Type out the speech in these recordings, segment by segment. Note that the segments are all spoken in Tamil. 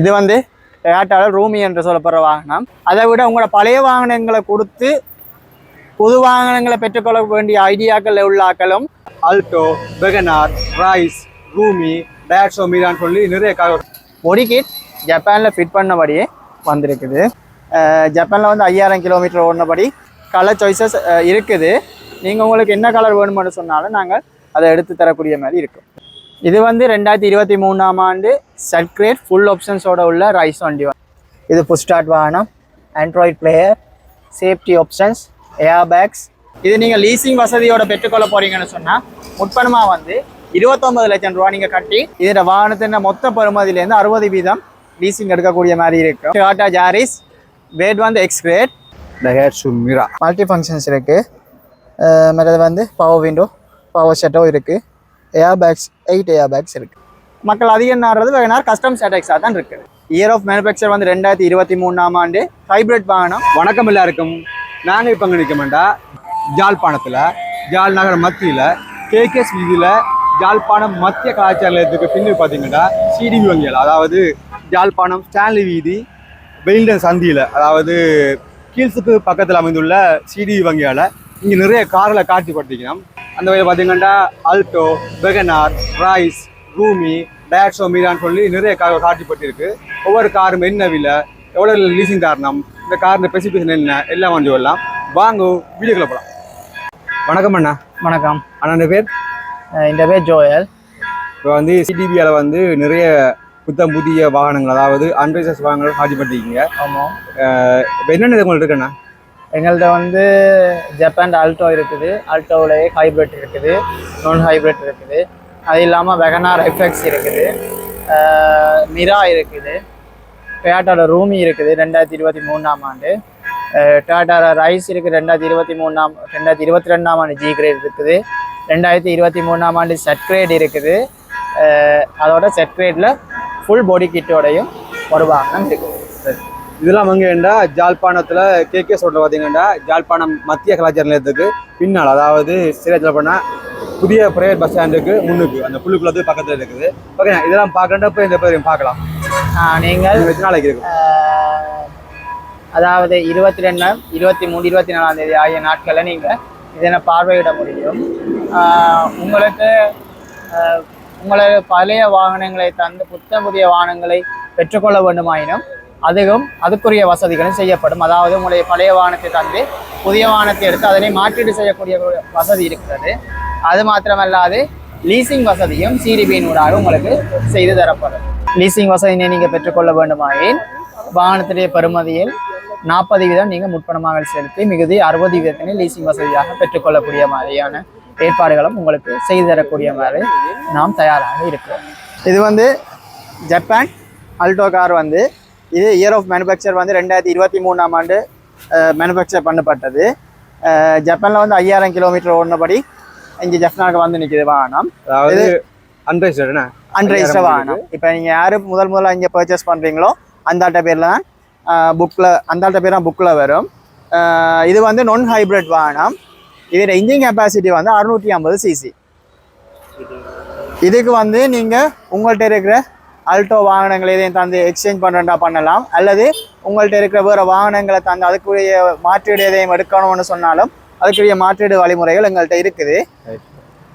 இது வந்து டொயாட்டாவில் ரூமி என்று சொல்லப்படுற வாகனம். அதை விட உங்களோட பழைய வாகனங்களை கொடுத்து புது வாகனங்களை பெற்றுக்கொள்ள வேண்டிய ஐடியாக்கள் உள்ள ஆக்களும் ஆல்டோ வெகனார் ரைஸ் ரூமி டயட்ஸோ மீரான்னு சொல்லி நிறைய கார் பொடி கிட் ஜப்பானில் ஃபிட் பண்ணபடியே வந்திருக்குது. ஜப்பானில் வந்து ஐயாயிரம் கிலோமீட்டர் ஓடினபடி கலர் சாய்ஸஸ் இருக்குது. நீங்கள் உங்களுக்கு என்ன கலர் வேணுமென்னு சொன்னாலும் நாங்கள் அதை எடுத்து தரக்கூடிய மாதிரி இருக்கும். இது வந்து ரெண்டாயிரத்தி இருபத்தி மூணாம் ஆண்டு சர்க்ரேட் ஃபுல் ஆப்ஷன்ஸோட உள்ள ரைஸ் வண்டி இது புஷ் ஸ்டார்ட் வாகனம் Android player safety options air bags இது நீங்கள் லீசிங் வசதியோட பெற்றுக்கொள்ள போறீங்கன்னு சொன்னால் முற்பணமாக வந்து இருபத்தொன்பது லட்சம் ரூபா நீங்கள் கட்டி இதோட வாகனத்தின் மொத்த பெறுமதியிலேருந்து அறுபது வீதம் லீசிங் எடுக்கக்கூடிய மாதிரி இருக்கும் டாடா ஜாரிஸ் வேட் வந்து எக்ஸ் கிரேட் மல்டி ஃபங்க்ஷன்ஸ் இருக்குது மற்றது வந்து பவர் விண்டோ பவர் ஷட்டோ இருக்குது air bags eight air bags இருக்குது மக்கள் அதிகம் நாடுறது வேணார் கஸ்டம் ஸ்டாட்டக்ஸாக தான் இருக்குது இயர் ஆஃப் மேனுஃபேக்சர் வந்து ரெண்டாயிரத்தி இருபத்தி மூணாம் ஆண்டு ஹைப்ரிட் வாகனம். வணக்கம் எல்லாருக்கும். நாங்கள் இப்போ அங்கே ஜாழ்ப்பாணத்தில். ஜாழ் நகர மத்தியில் கேகேஎஸ் வீதியில் ஜாழ்ப்பாணம் மத்திய கலாச்சார நிலையத்துக்கு பின்னாடி பார்த்தீங்கன்னா சிடிவி வங்கிகள் அதாவது ஜாழ்ப்பாணம் ஸ்டான்லி வீதி வெயில்டன் சந்தியில் அதாவது கீழ்ஸுக்கு பக்கத்தில் அமைந்துள்ள சிடிவி வங்கியால் இங்கே நிறைய கார்களை காட்சிப்படுத்திக்கணும் அந்த வகையில் பார்த்தீங்கன்னா ஆல்டோ வெகனார் ரைஸ் ரூமி டயட்ஸோ மீரான்னு சொல்லி நிறைய கார் காட்சிப்பட்டிருக்கு ஒவ்வொரு காரும் என்ன விலை எவ்வளோ லீசிங் தரணும் இந்த காரின் ஸ்பெசிஃபிகேஷன் என்ன எல்லாம் வந்து வரலாம் வாங்க வீடியோக்குள்ள போகலாம் வணக்கம் அண்ணா. வணக்கம். அண்ணா பேர்? இந்த பேர் ஜோயல். இப்போ வந்து சிடிபியால் வந்து நிறைய புத்தம் புதிய வாகனங்கள் அதாவது அன்ரைசஸ் வாகனங்கள் காட்சிப்படுத்திக்கிங்க ஆமாம் இப்போ என்னென்ன உங்களுக்கு இருக்குண்ணா எங்கள்கிட்ட வந்து ஜப்பான் ஆல்டோ இருக்குது. ஆல்டோவிலேயே ஹைப்ரிட் இருக்குது. நான் ஹைப்ரிட் இருக்குது. அது இல்லாமல் வெகனார் எஃப்எக்ஸ் இருக்குது. மிரா இருக்குது. டொயாட்டோட ரூமி இருக்குது ரெண்டாயிரத்தி இருபத்தி மூணாம் ஆண்டு. டொயாட்டோட ரைஸ் இருக்குது ரெண்டாயிரத்தி இருபத்தி மூணாம் ரெண்டாயிரத்தி இருபத்தி ரெண்டாம் ஆண்டு ஜி கிரேட் இருக்குது. ரெண்டாயிரத்தி இருபத்தி மூணாம் ஆண்டு செட் கிரேட் இருக்குது. அதோட செட் கிரேடில் ஃபுல் பாடி கிட்டோடையும் ஒரு வாகனம் இருக்குது. இதெல்லாம் அங்கேண்டா ஜாழ்ப்பாணத்தில் கேகே ரோட்டில் பார்த்தீங்கன்னா ஜாழ்ப்பாணம் மத்திய கலாச்சார நிலையத்துக்கு பின்னால் அதாவது சரியா பண்ணால் புதிய பிரைவேட் பஸ் ஸ்டாண்டுக்கு முன்னுக்கு. அந்த புள்ளுக்குள்ளது பக்கத்தில் இருக்குது. ஓகே இதெல்லாம் பார்க்கறப்ப இந்த பேரையும் பார்க்கலாம். நீங்கள் நாளைக்கு இருக்கும் ஆஹ் அதாவது இருபத்தி ரெண்டு இருபத்தி மூணு இருபத்தி நாலாம் தேதி ஆகிய நாட்களில் நீங்கள் இதனை பார்வையிட முடியும். உங்களுக்கு உங்களது பழைய வாகனங்களை தந்து புத்தம் புதிய வாகனங்களை பெற்றுக்கொள்ள வேண்டுமாயினும் அதுவும் அதுக்குரிய வசதிகளும் செய்யப்படும். அதாவது உங்களுடைய பழைய வாகனத்தை தந்து புதிய வாகனத்தை எடுத்து அதனை மாற்றீடு செய்யக்கூடிய வசதி இருக்கிறது. அது மாத்திரமல்லாது லீசிங் வசதியும் சிடிபியின் ஊடாக உங்களுக்கு செய்து தரப்படும். லீசிங் வசதியினை நீங்கள் பெற்றுக்கொள்ள வேண்டுமாயின் வாகனத்துடைய பெறுமதியில் நாற்பது வீதம் நீங்கள் முற்பணமாக செலுத்தி மிகுதி அறுபது வீதத்தினை லீசிங் வசதியாக பெற்றுக்கொள்ளக்கூடிய மாதிரியான ஏற்பாடுகளும் உங்களுக்கு செய்து தரக்கூடிய மாதிரி நாம் தயாராக இருக்கிறோம். இது வந்து ஜப்பான் அல்டோ கார் வந்து இது இயர் ஆஃப் மேனுஃபேக்சர் வந்து ரெண்டாயிரத்தி இருபத்தி மூணாம் ஆண்டு மேனுஃபேக்சர் பண்ணப்பட்டது. ஜப்பானில் வந்து ஐயாயிரம் கிலோமீட்டர் ஓடினபடி இங்கே ஜப்னாக்கு வந்து நிற்கிது வாகனம். அதாவது அன்ரைஸ்டர் என்ன? அன்ரெஜிஸ்டர் வாகனம். இப்போ நீங்கள் யார் முதல் முதல்ல இங்கே பர்ச்சேஸ் பண்ணுறீங்களோ அந்த ஆட்ட பேரில் தான் புக்கில் அந்த ஆட்ட பேர் தான் புக்கில் வரும். இது வந்து நான் ஹைப்ரிட் வாகனம். இதோட இன்ஜின் கெப்பாசிட்டி வந்து அறுநூற்றி ஐம்பது சிசி இதுக்கு வந்து நீங்கள் உங்கள்கிட்ட இருக்கிற அல்டோ வாகனங்களை எதையும் தந்து எக்ஸ்சேஞ்ச் பண்ணுறா பண்ணலாம். அல்லது உங்கள்கிட்ட இருக்கிற வேறு வாகனங்களை தந்து அதுக்குரிய மாற்றீடு எதையும் எடுக்கணும்னு சொன்னாலும் அதுக்குரிய மாற்றீடு வழிமுறைகள் எங்கள்கிட்ட இருக்குது.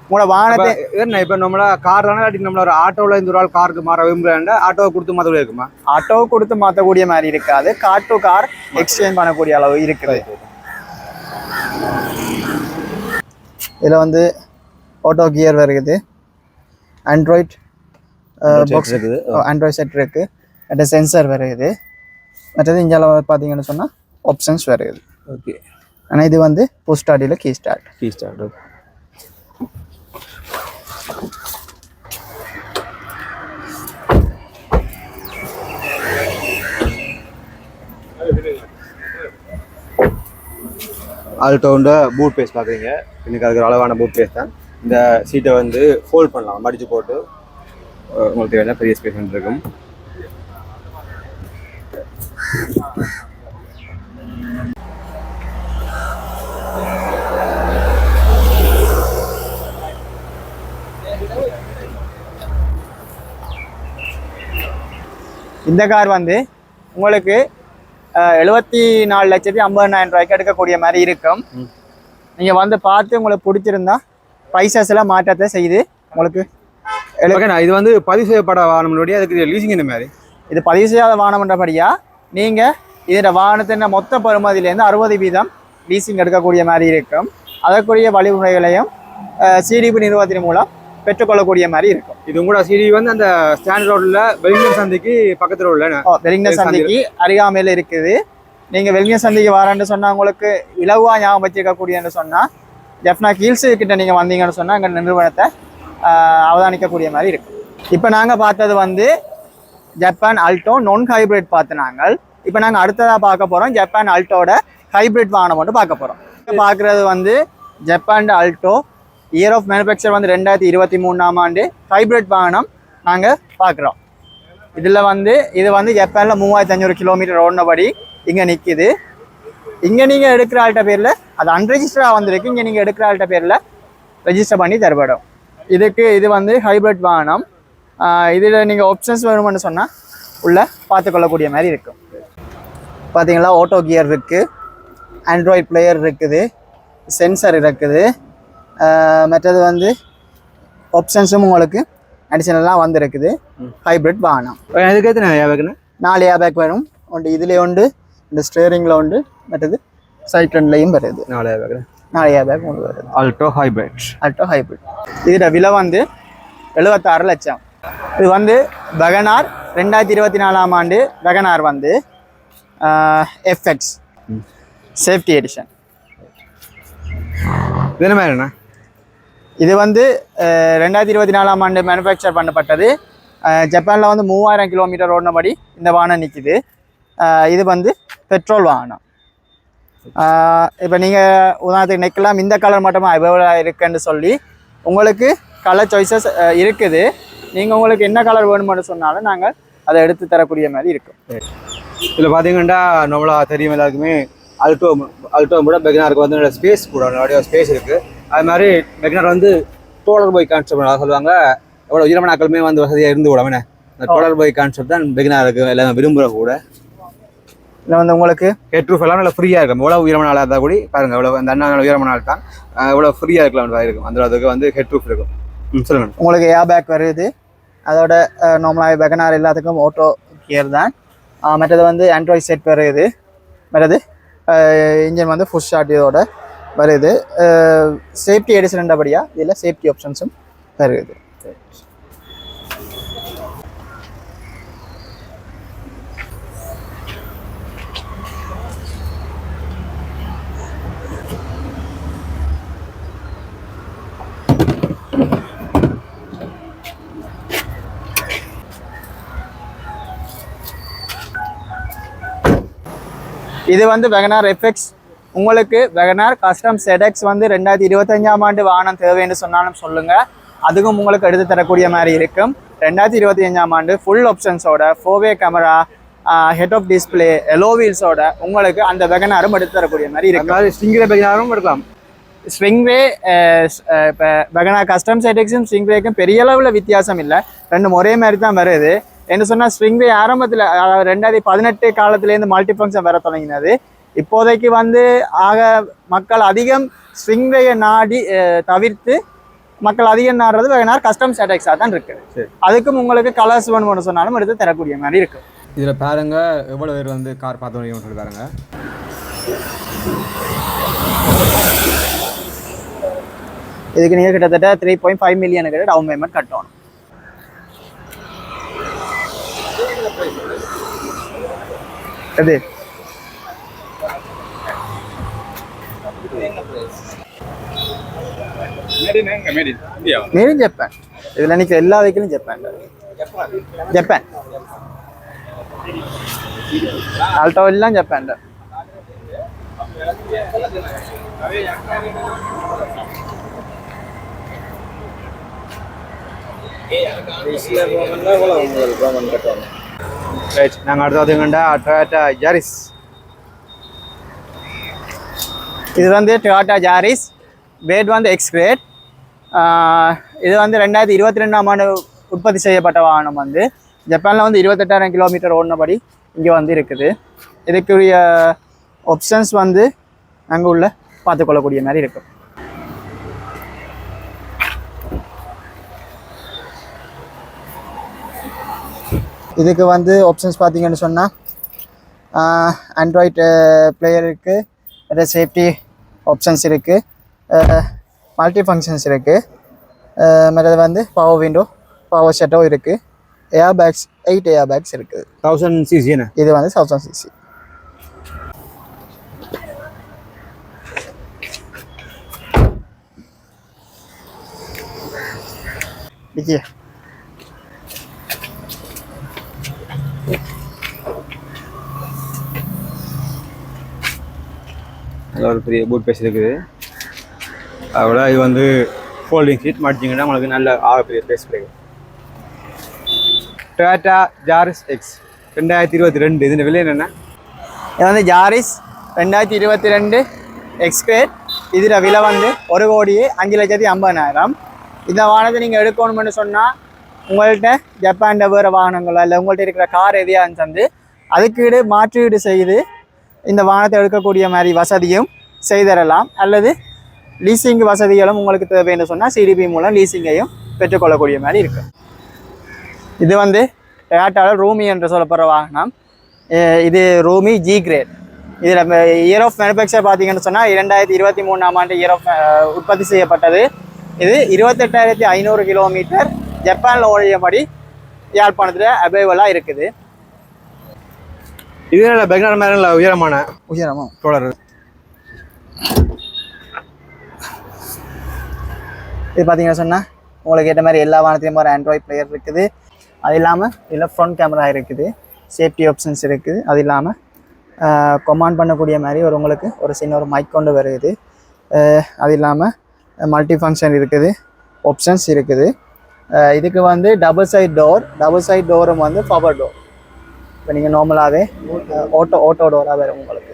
உங்களோட வாகனத்தை என்ன இப்போ நம்மள கார் தானே இல்லாட்டி நம்மள ஒரு ஆட்டோவில் இந்த ஒரு ஆள் காருக்கு மாற விரும்புகிறேன் ஆட்டோவை கொடுத்து மாதிரி இருக்குமா? ஆட்டோ கொடுத்து மாற்றக்கூடிய மாதிரி இருக்காது. கார் டு கார் எக்ஸ்சேஞ்ச் பண்ணக்கூடிய அளவு இருக்குது. இதில் வந்து ஆட்டோ கியர் வருது. ஆண்ட்ராய்ட் பாக்ஸ் இருக்குது. ஆண்ட்ராய்ட் செட் இருக்கு. மற்ற சென்சர் வருது மற்றது இங்கே பார்த்தீங்கன்னு சொன்னால் ஆப்ஷன்ஸ் வருது ஓகே ஆனால் இது வந்து புஷ் ஸ்டார்டில் கீ ஸ்டார்ட் கீ ஸ்டார்ட் ஆல்டோண்ட பூட் பேஸ் பார்க்குறீங்க. இன்னைக்கு அதுக்கு அளவான பூட் பேஸ் தான். இந்த சீட்டை வந்து ஃபோல்ட் பண்ணலாம். மடிச்சு போட்டு. உங்களுக்கு தேவையான பெரிய ஸ்பேஸ் இருக்கும் இந்த கார் வந்து உங்களுக்கு எழுபத்தி நாலு லட்சத்தி ஐம்பதாயிரம் ரூபாய்க்கு எடுக்கக்கூடிய மாதிரி இருக்கும். நீங்கள் வந்து பார்த்து உங்களுக்கு பிடிச்சிருந்தா ப்ரைஸஸ் எல்லாம் மாற்றத்தை செய்து உங்களுக்கு ஓகேண்ணா இது வந்து பதிவு செய்யப்பட வாகனங்களுடைய அதுக்கு லீசிங் இந்த மாதிரி? இது பதிவு செய்யாத வாகனம்ன்றபடியா நீங்கள் இதில் வாகனத்தின் மொத்த பெறுமதியிலேருந்து அறுபது வீதம் லீசிங் எடுக்கக்கூடிய மாதிரி இருக்கும். அதற்குரிய வழிமுறைகளையும் சிடிபி நிறுவனத்தின் மூலம் பெற்றுக்கொள்ளக்கூடிய மாதிரி இருக்கும். இது உங்களோட சிடி வந்து அந்த ஸ்டாண்ட் ரோட்ல வெலிங்டன் சந்தைக்கு பக்கத்துல உள்ள வெலிங்டன் சந்தைக்கு அருகாமையில் இருக்குது. நீங்கள் வெலிங்டன் சந்தைக்கு வரேன்னு சொன்னால் உங்களுக்கு இலவா ஞாபகம் வச்சுக்கக்கூடியன்னு சொன்னால் ஜெஃப்னா ஹீல்ஸ் கிட்ட நீங்கள் வந்தீங்கன்னு சொன்னால் எங்கள் நிறுவனத்தை அவதானிக்கக்கூடிய மாதிரி இருக்கும். இப்போ நாங்கள் பார்த்தது வந்து ஜப்பான் அல்டோ நான் ஹைபிரிட் பார்த்து நாங்கள். இப்போ நாங்கள் அடுத்ததாக பார்க்க போகிறோம் ஜப்பான் அல்டோட ஹைபிரிட் வாகனம் மட்டும் பார்க்க போகிறோம் பார்க்குறது வந்து Japan Alto year of manufacture வந்து ரெண்டாயிரத்தி இருபத்தி மூணாம் ஆண்டு ஹைபிரிட் வாகனம் நாங்கள் பார்க்குறோம். இதில் வந்து இது வந்து ஜப்பானில் மூவாயிரத்தி அஞ்சூறு கிலோமீட்டர் ஓடினபடி இங்கே நிற்கிது இங்கே நீங்கள் எடுக்கிற ஆள்கிட்ட பேரில் அது அன்ரெஜிஸ்டராக வந்திருக்கு. இங்கே நீங்கள் எடுக்கிற ஆள்கிட்ட பேரில் ரெஜிஸ்டர் பண்ணி தரப்படும் இதுக்கு இது வந்து ஹைபிரிட் வாகனம். இதில் நீங்கள் ஆப்ஷன்ஸ் வேணும்னு சொன்னால் உள்ள பார்த்துக்கொள்ளக்கூடிய மாதிரி இருக்கும். பார்த்தீங்களா ஆட்டோ கியர் இருக்குது ஆண்ட்ராய்ட் பிளேயர் இருக்குது. சென்சர் இருக்குது. மற்றது வந்து ஆப்ஷன்ஸும் உங்களுக்கு அடிஷனலாக வந்திருக்குது. ஹைபிரிட் வாகனம். அதுக்கு எத்தனை வைக்கணும் நாலு ஏர் பேக் வரும் ஒன்று இதில் உண்டு இந்த ஸ்டேரிங்கில் உண்டு மற்றது சைட் ரெண்ட்லையும் வருது. நாலாயிரம் வைக்கணும் ஏர் பேக் உங்களுக்கு ஆல்டோ ஹைபிரிட் அல்டோ ஹைபிரிட் இதோட விலை வந்து எழுபத்தாறு லட்சம். இது வந்து வெகனார் ரெண்டாயிரத்தி இருபத்தி நாலாம் ஆண்டு வெகனார் வந்து எஃப்எக்ஸ் சேஃப்டி எடிஷன் இது என்ன மாதிரிண்ணா? இது வந்து ரெண்டாயிரத்தி இருபத்தி நாலாம் ஆண்டு மேனுஃபேக்சர் பண்ணப்பட்டது. ஜப்பானில் வந்து மூவாயிரம் கிலோமீட்டர் ஓடினபடி இந்த வாகனம் நிற்கிது இது வந்து பெட்ரோல் வாகனம். இப்போ நீங்கள் உதாரணத்துக்கு நெக்கலாம் இந்த கலர் மட்டுமா அவைலபிளாக இருக்குன்னு சொல்லி உங்களுக்கு கலர் சாய்ஸஸ் இருக்குது. நீங்கள் உங்களுக்கு என்ன கலர் வேணும்னு சொன்னாலும் நாங்கள் அதை எடுத்து தரக்கூடிய மாதிரி இருக்கும். இதில் பார்த்தீங்கன்னா நம்மளா தெரியும் எல்லாருக்குமே அல்டோ அல்டோ கூட பெக்னாருக்கு வந்து நல்ல ஸ்பேஸ் கூட நிறைய ஸ்பேஸ் இருக்குது அது மாதிரி பெக்னார் வந்து டோலர் பாய் கான்செப்ட் சொல்லுவாங்க. எவ்வளோ உயிரமனாக்களுமே வந்து வசதியாக இருந்து கூட இந்த டோலர் பாய் கான்செப்ட் தான் பெக்னாருக்கு எல்லாமே விரும்புகிற கூட. இல்லை வந்து உங்களுக்கு ஹெட்ரூஃப் எல்லாம் நல்லா ஃப்ரீயாக இருக்கும். எவ்வளோ உயரமான ஆளாக இருந்தால் கூட பாருங்கள் எவ்வளோ அந்த அண்ணா உயரமான ஆள் தான். எவ்வளோ ஃப்ரீயாக இருக்கலாம் இருக்கும். அந்த அதுக்கு வந்து ஹெட்ரூஃப் இருக்கும். ம் சொல்லுங்கள் உங்களுக்கு ஏர் பேக் வருது. அதோட நார்மலாக வெகனார் எல்லாத்துக்கும் ஓட்டோ கியர் தான். மற்றது வந்து ஆண்ட்ராய்ட் செட் வருது. மற்றது இன்ஜின் வந்து ஃபுல் ஷார்ட் இதோட வருது. சேஃப்டி எடிஷன்ன்றபடியாக இதில் சேஃப்டி ஆப்ஷன்ஸும் வருது. இது வந்து வெகனார் எஃப்எக்ஸ் உங்களுக்கு வெகனார் கஸ்டம் செடெக்ஸ் வந்து ரெண்டாயிரத்தி இருபத்தஞ்சாம் ஆண்டு வாகனம் தேவைன்னு சொன்னாலும் சொல்லுங்கள் அதுக்கும் உங்களுக்கு எடுத்து தரக்கூடிய மாதிரி இருக்கும். ரெண்டாயிரத்தி இருபத்தி அஞ்சாம் ஆண்டு ஃபுல் ஆப்ஷன்ஸோட ஃபோவே camera head of display alloy வீல்ஸோட உங்களுக்கு அந்த வெகனாரும் எடுத்து தரக்கூடிய மாதிரி இருக்கும். ஸ்டிங்கில் பெக்னாரும் எடுக்கலாம். ஸ்விங்வே இப்போ வெகனார் கஸ்டம் செடெக்ஸும் ஸ்விங்வேக்கும் பெரிய அளவில் வித்தியாசம் இல்லை. ரெண்டும் ஒரே மாதிரி தான் வருது. என்ன சொன்னால் ஸ்விங்வே ஆரம்பத்தில் ரெண்டாயிரத்தி பதினெட்டு காலத்துலேருந்து மல்டி ஃபங்க்ஷன் வர தொடங்கினது. இப்போதைக்கு வந்து ஆக மக்கள் அதிகம் ஸ்விங்வேயை நாடி தவிர்த்து மக்கள் அதிகம் நாடுறது வெகனார் கஸ்டம் செடெக்ஸாக தான் இருக்குது. அதுக்கும் உங்களுக்கு கலர்ஸ் வேணும்னு சொன்னாலும் எடுத்து தரக்கூடிய மாதிரி இருக்கு இதில் பாருங்க எவ்வளோ பேர் வந்து கார் பார்த்து முடியும்னு சொல்லி பாருங்க. இதுக்கு நீங்கள் கிட்டத்தட்ட த்ரீ பாயிண்ட் ஃபைவ் மில்லியனுக்கு டவுன் பேமெண்ட் கட்டணும். எது மேலும் ஜப்பான் இதில் நிற்கிற எல்லா வெஹிக்கிளும் ஜப்பான் ஜப்பான் ஆல்டோ எல்லாம் ஜப்பான் ரைட் நாங்கள் அடுத்து கண்டா டொயாட்டா ஜாரிஸ் இது வந்து டொயோட்டா ஜாரிஸ் பேட் வந்து எக்ஸ் கிரேட் இது வந்து ரெண்டாயிரத்தி இருபத்தி ரெண்டாம் ஆண்டு உற்பத்தி செய்யப்பட்ட வாகனம் வந்து. ஜப்பானில் வந்து இருபத்தெட்டாயிரம் கிலோமீட்டர் ஓடினபடி இங்கே வந்து இருக்குது. இதுக்குரிய ஆப்ஷன்ஸ் வந்து அங்கே உள்ள பார்த்துக்கொள்ளக்கூடிய மாதிரி இருக்கும். இதுக்கு வந்து ஆப்ஷன்ஸ் பார்த்தீங்கன்னு சொன்னால் ஆண்ட்ராய்டு பிளேயர் இருக்குது வேறு சேஃப்டி ஆப்ஷன்ஸ் இருக்குது மல்டி ஃபங்க்ஷன்ஸ் இருக்குது மற்றது வந்து பவர் விண்டோ பவர் ஷட்டோ இருக்குது air bags eight air bags இருக்குது. தௌசண்ட் சிசி என்ன இது வந்து தௌசண்ட் சிசி விஜய் அதில் ஒரு பெரிய பூட் பேஸ் இருக்குது. அதோட இது வந்து ஃபோல்டிங் சீட் மாட்டிங்கன்னா உங்களுக்கு நல்ல ஆக பெரிய பேஸ் கிடைக்கும். டொயாட்டா ஜாரிஸ் எக்ஸ் ரெண்டாயிரத்தி இருபத்தி ரெண்டு. இதன் விலை என்னென்ன? இது வந்து ஜாரிஸ் ரெண்டாயிரத்தி இருபத்தி ரெண்டு எக்ஸ்கிரேட் இதில் விலை வந்து ஒரு கோடியே அஞ்சு லட்சத்தி ஐம்பதாயிரம். இந்த வாகனத்தை நீங்கள் எடுக்கணும்னு சொன்னால் உங்கள்கிட்ட ஜப்பான்ட வேறு வாகனங்களோ இல்லை உங்கள்கிட்ட இருக்கிற கார் எதையான்னு தந்து அதுக்கீடு மாற்றீடு செய்து இந்த வாகனத்தை எடுக்கக்கூடிய மாதிரி வசதியும் செய்தரலாம். அல்லது லீசிங் வசதிகளும் உங்களுக்கு தேவைன்னு சொன்னால் சிடிபி மூலம் லீசிங்கையும் பெற்றுக்கொள்ளக்கூடிய மாதிரி இருக்கும் இது வந்து டொயாட்டாவில் ரூமி என்று சொல்லப்படுற வாகனம். இது ரூமி ஜி கிரேட் இதில் இயர் ஆஃப் மேனுஃபேக்சர் பார்த்தீங்கன்னு சொன்னால் இரண்டாயிரத்தி இருபத்தி மூணாம் ஆண்டு இயர் ஆஃப் உற்பத்தி செய்யப்பட்டது. இது இருபத்தெட்டாயிரத்தி ஐநூறு கிலோமீட்டர் ஜப்பானில் ஓடியபடி யாழ்ப்பாணத்தில் அவைலபிளாக இருக்குது. இது பெக்னர் நல்ல உயரமான உயரமும் தொடர் இது பார்த்தீங்கன்னா சொன்னால் உங்களுக்கு ஏற்ற மாதிரி எல்லா வாகனத்தையும் ஒரு ஆண்ட்ராய்ட் பிளேயர் இருக்குது. அது இல்லாமல் இதில் ஃப்ரண்ட் கேமரா இருக்குது. சேஃப்டி ஆப்ஷன்ஸ் இருக்குது. அது இல்லாமல் கொமாண்ட் பண்ணக்கூடிய மாதிரி ஒரு உங்களுக்கு ஒரு சின்ன ஒரு மைக் கொண்டு வருது. அது இல்லாமல் மல்டி ஃபங்க்ஷன் இருக்குது. ஆப்ஷன்ஸ் இருக்குது. இதுக்கு வந்து double side door double side டோரும் வந்து பவர் டோர் இப்போ நீங்கள் நார்மலாகவே ஓட்டோ ஓட்டோ டோராக வரும் உங்களுக்கு.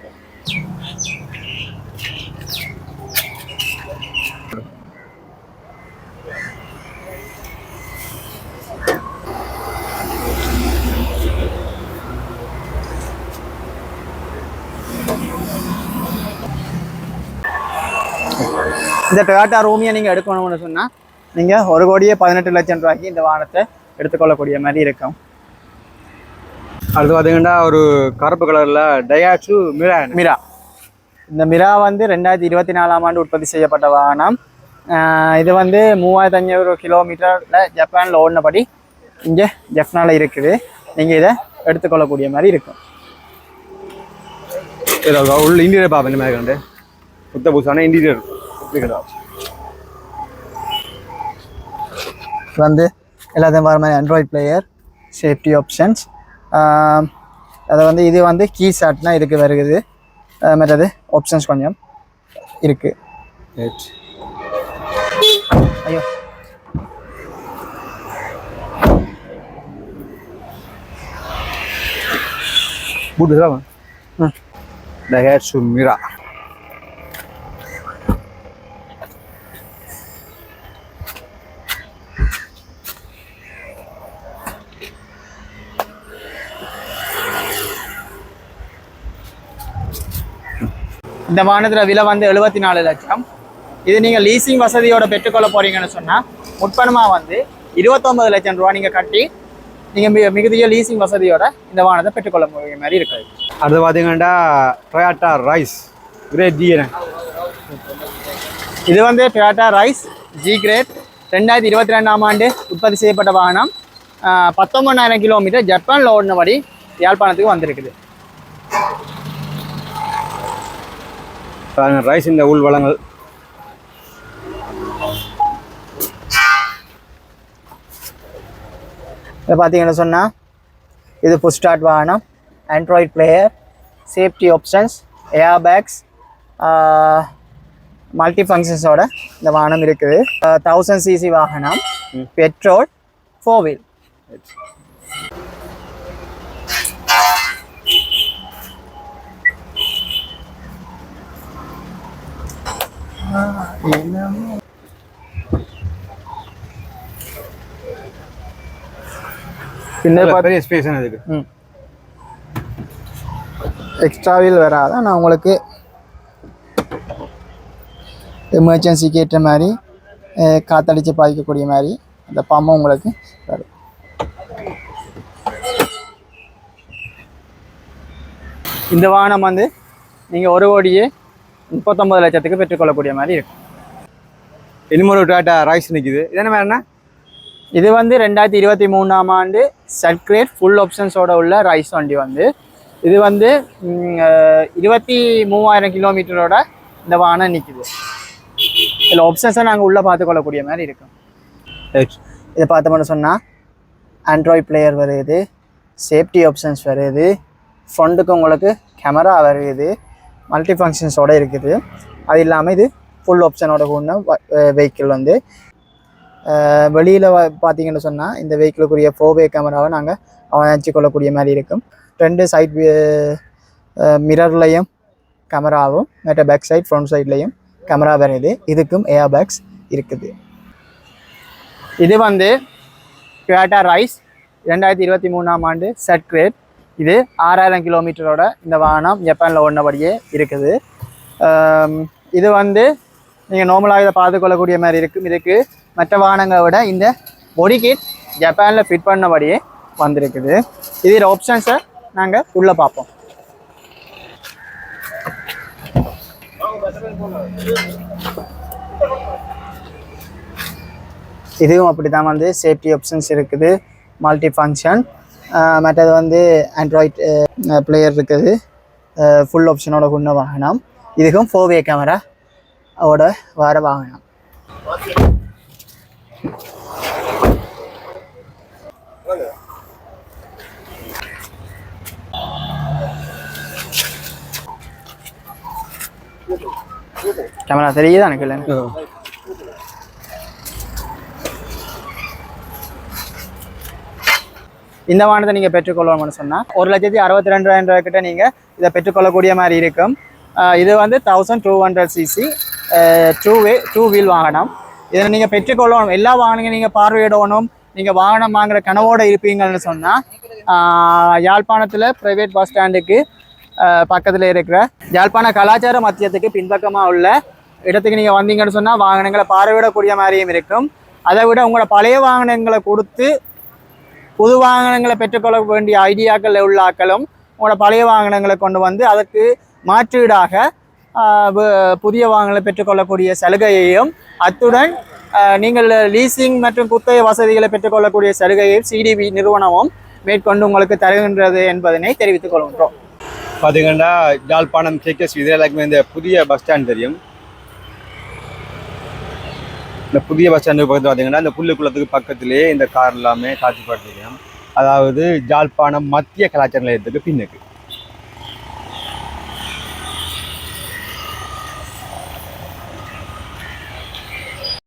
இந்த டொயாட்டா ரூமியை நீங்கள் எடுக்கணும்னு சொன்னால் நீங்கள் ஒரு கோடியே பதினெட்டு லட்சம் ரூபாய்க்கு இந்த வாகனத்தை எடுத்துக்கொள்ளக்கூடிய மாதிரி இருக்கும். அடுத்து பார்த்தீங்கன்னா ஒரு கருப்பு கலரில் டயாச்சு மிரான் மிரா இந்த மிரா வந்து ரெண்டாயிரத்தி இருபத்தி நாலாம் ஆண்டு உற்பத்தி செய்யப்பட்ட வாகனம். இது வந்து மூவாயிரத்தி அஞ்சூறு கிலோமீட்டரில் ஜப்பானில் ஓடினபடி இங்கே ஜப்னால இருக்குது. நீங்கள் இதை எடுத்துக்கொள்ளக்கூடிய மாதிரி இருக்கும். உள்ள இன்டீரியர் பார்ப்பேன் இந்த மாதிரி கண்டு. புத்த புதுசான இன்டீரியர் இருக்குதா வந்து எல்லாத்தையும் வர மாதிரி ஆண்ட்ராய்ட் பிளேயர் சேஃப்டி ஆப்ஷன்ஸ் அதை வந்து இது வந்து கீ சாட்னா இதுக்கு வருகுது. மற்றது ஆப்ஷன்ஸ் கொஞ்சம் இருக்குது ஐயோ. பூட்டு தான் ம். டயாச்சு இந்த வாகனத்தில் விலை வந்து எழுபத்தி நாலு லட்சம். இது நீங்கள் லீசிங் வசதியோட பெற்றுக்கொள்ள போறீங்கன்னு சொன்னால் முற்பணமாக வந்து இருபத்தொன்பது லட்சம் ரூபா நீங்கள் கட்டி நீங்கள் மிக மிகுதிய லீசிங் வசதியோட இந்த வாகனத்தை பெற்றுக்கொள்ள முடிய மாதிரி இருக்குது. அடுத்து பார்த்தீங்கன்னா டொயாட்டா ரைஸ் கிரேட் டிஎன இது வந்து டொயாட்டா ரைஸ் ஜி கிரேட் ரெண்டாயிரத்தி இருபத்தி ரெண்டாம் ஆண்டு உற்பத்தி செய்யப்பட்ட வாகனம். ஆஹ், பத்தொன்பதாயிரம் கிலோமீட்டர் ஜப்பானில் ஓடினபடி யாழ்ப்பாணத்துக்கு வந்திருக்குது. ரைஸ் இந்த உள் வளங்கள். இதை பார்த்தீங்கன்னு சொன்னால் இது புஷ் ஸ்டார்ட் வாகனம் Android player safety options air bags multi ஃபங்க்ஷன்ஸோட இந்த வாகனம் இருக்குது. தௌசண்ட் சிசி வாகனம் பெட்ரோல் ஃபோர் வீல் பின்ன பெரிய ஸ்பேஸ் அதுக்கு ம். எக்ஸ்ட்ரா வீல் வராது? நான் உங்களுக்கு எமர்ஜென்சிக்கு ஏற்ற மாதிரி அஹ், காத்தடிச்சு பாய்க்கக்கூடிய மாதிரி அந்த பம்பும் உங்களுக்கு வரும். இந்த வாகனம் வந்து நீங்கள் ஒரு கோடியே முப்பத்தொம்பது லட்சத்துக்கு பெற்றுக்கொள்ளக்கூடிய மாதிரி இருக்கும் இன்னும் ஒரு டாட்டா ரைஸ் நிக்குது. இது என்ன வேணா இது வந்து ரெண்டாயிரத்தி இருபத்தி மூணாம் ஆண்டு சர்க்ரேட் ஃபுல் ஆப்ஷன்ஸோட உள்ள ரைஸ் வண்டி வந்து. இது வந்து இருபத்தி மூவாயிரம் கிலோமீட்டரோட இந்த வாகனம் நிற்குது இதில் ஆப்ஷன்ஸை நாங்கள் உள்ளே பார்த்துக்கொள்ளக்கூடிய மாதிரி இருக்கும் இதை பார்த்தோம்னு சொன்னால் ஆண்ட்ராய்ட் பிளேயர் வருது சேஃப்டி ஆப்ஷன்ஸ் வருது ஃப்ரண்ட்டுக்கு உங்களுக்கு கேமரா வருது. மல்டி ஃபங்க்ஷன்ஸோட இருக்குது. அது இல்லாமல் இது ஃபுல் ஆப்ஷனோட கூடின வெஹிக்கிள் வந்து வெளியில் பார்த்தீங்கன்னு சொன்னால் இந்த வெஹிக்கிளுக்குரிய ஃபோவே கேமராவை நாங்கள் அமைச்சு கொள்ளக்கூடிய மாதிரி இருக்கும். ரெண்டு சைட் மிரர்லையும் கேமராவும் மற்ற பேக் சைட் ஃப்ரண்ட் சைட்லையும் கேமரா வருது. இதுக்கும் ஏர் பேக்ஸ் இருக்குது. இது வந்து டொயாட்டா ரைஸ் ரெண்டாயிரத்தி இருபத்தி மூணாம் ஆண்டு செட் கிரேட் இது ஆறாயிரம் கிலோமீட்டரோட இந்த வாகனம் ஜப்பானில் ஒன்றபடியே இருக்குது. இது வந்து நீங்கள் நார்மலாக இதை பார்த்துக்கொள்ளக்கூடிய மாதிரி இருக்கும் இதுக்கு மற்ற வாகனங்களை விட இந்த பொடி கிட் ஜப்பானில் ஃபிட் பண்ணபடியே வந்திருக்குது. இதில் ஆப்ஷன்ஸை நாங்கள் உள்ளே பார்ப்போம். இதுவும் அப்படி தான் வந்து சேஃப்டி ஆப்ஷன்ஸ் இருக்குது. மல்டி ஃபங்க்ஷன் மற்றது வந்து ஆண்ட்ராய்ட் பிளேயர் இருக்குது. ஃபுல் ஆப்ஷனோட கொண்ட வாகனம் இதுக்கும் ஃபோவே கேமரா ஓட வர வாகனம் கேமரா தெரியுதா எனக்கு இல்லை இந்த வாகனத்தை நீங்கள் பெற்றுக்கொள்ளணும்னு சொன்னால் ஒரு லட்சத்தி அறுபத்தி ரெண்டாயிரம் ரூபாய் கிட்ட நீங்கள் இதை பெற்றுக்கொள்ளக்கூடிய மாதிரி இருக்கும். இது வந்து thousand two hundred CC two way two wheel வாகனம். இதை நீங்கள் பெற்றுக்கொள்ளணும். எல்லா வாகனங்களும் நீங்கள் பார்வையிடணும். நீங்கள் வாகனம் வாங்குகிற கனவோடு இருப்பீங்கன்னு சொன்னால் யாழ்ப்பாணத்தில் ப்ரைவேட் பஸ் ஸ்டாண்டுக்கு பக்கத்தில் இருக்கிற யாழ்ப்பாண கலாச்சார மத்தியத்துக்கு பின்பக்கமாக உள்ள இடத்துக்கு நீங்கள் வந்தீங்கன்னு சொன்னால் வாகனங்களை பார்வையிடக்கூடிய மாதிரியும் இருக்கும். அதை விட உங்களோட பழைய வாகனங்களை கொடுத்து புது வாகனங்களை பெற்றுக்கொள்ள வேண்டிய ஐடியாக்கள் உள்ள ஆக்களும் உங்களோட பழைய வாகனங்களை கொண்டு வந்து அதற்கு மாற்றீடாக புதிய வாகனங்களை பெற்றுக்கொள்ளக்கூடிய சலுகையையும் அத்துடன் நீங்கள் லீசிங் மற்றும் குத்தகை வசதிகளை பெற்றுக்கொள்ளக்கூடிய சலுகையை சிடிபி நிறுவனமும் மேற்கொண்டு உங்களுக்கு தருகின்றது என்பதனை தெரிவித்துக் கொள்கின்றோம். பார்த்தீங்கன்னா யாழ்ப்பாணம் கேகேஎஸ் இதில் எல்லாருக்குமே இந்த புதிய பஸ் ஸ்டாண்ட் தெரியும். இந்த புதிய பஸ் ஸ்டாண்டு பக்கத்தில் பார்த்தீங்கன்னா இந்த குளத்துக்கு பக்கத்திலே இந்த கார் எல்லாமே காட்சிப்படுத்திருக்கோம் அதாவது ஜாழ்ப்பாணம் மத்திய கலாச்சார நிலையத்துக்கு பின்னுக்கு.